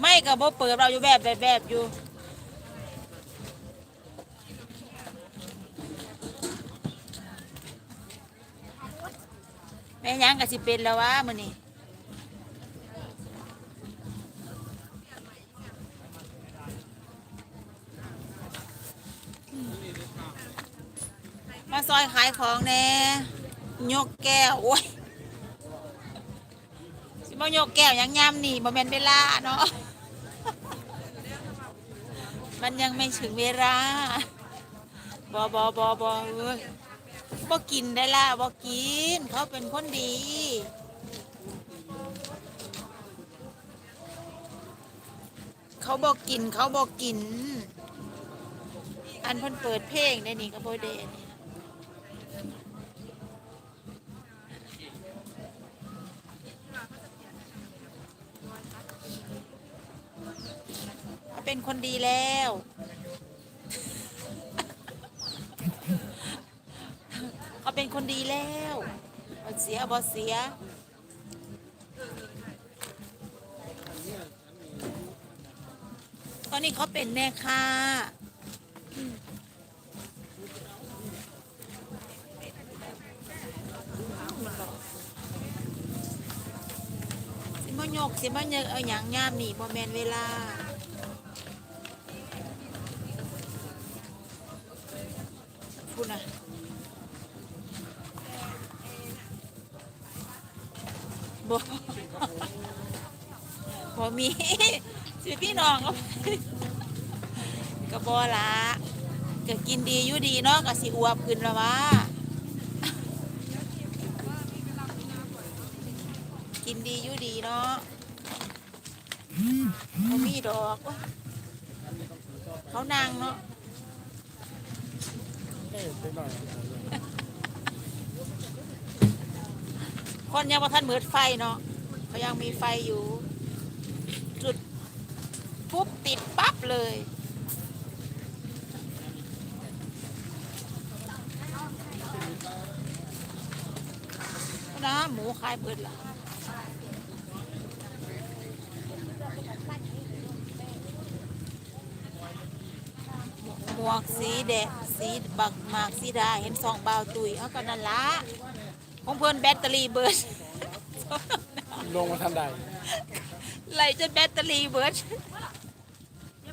ไม่ก็บ่เปิดเราอยู่แบบแบบแบบอยู่แม่ยังก็สิเป็นแล้ววะมื้อนี้มาซอยขายของแน่ยกแก้วโอ้ยสิมายกแก้วยังยามนี่บ่แม่นเวลาเนาะ มันยังไม่ถึงเวลาบอบอบอบอเอ้ยบอกินได้ละบอกิน เขาเป็นคนดี เขาบอกกินเขาบอกกิน อันเพิ่นเปิดเพลงได้นี่ก็บ่ได้อัน เขาเป็นคนดีแล้ว เขาเป็นคนดีแล้วบ่เสียบ่เสีย ตอนนี้เขาเป็นแม่ค้าอืมสิมายกสิมาเยกเอาอย่างยามนี่บ่แมนเวลา พูดนะบ่บ่มีสิพี่น้องก็ก็บ่ละก็กินดีอยู่ดีเนาะก็สิอวบขึ้นแล้ววะกินดีอยู่ดีเนาะเขามีดอกเขานางเนาะ เอ้ยไปหน่อย คนยังว่าท่านเหมือดไฟเนาะเขายังมีไฟอยู่ จุด ปุ๊บ ติดปั๊บเลยนะหมูขายเบิดละ หมวกสีแดงสีบักหมากสีดาเห็นสองเบาวตุยเอาก็นั่นละของเพิ่นแบตเตอรี่เบิดลงมาทันใดไหลจนแบตเตอรี่เบิด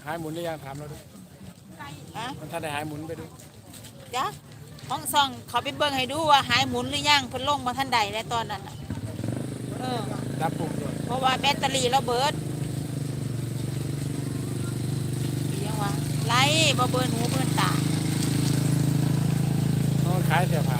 หายหมุนหรือยังถามเราดูฮะมันทันได้หายหมุนไปดูจ้ะห้องซองเขาไปเบิ่งให้ดูว่าหายหมุนหรือยังเพิ่นลงมาทันใดแล้วตอนนั้นน่ะเออรับปุ่มด้วยเพราะว่าแบตเตอรี่เราเบิดอีหยังวะ ไล่บ่เบิ่นหูเบิ่นตาเขาขายเสื้อผ้า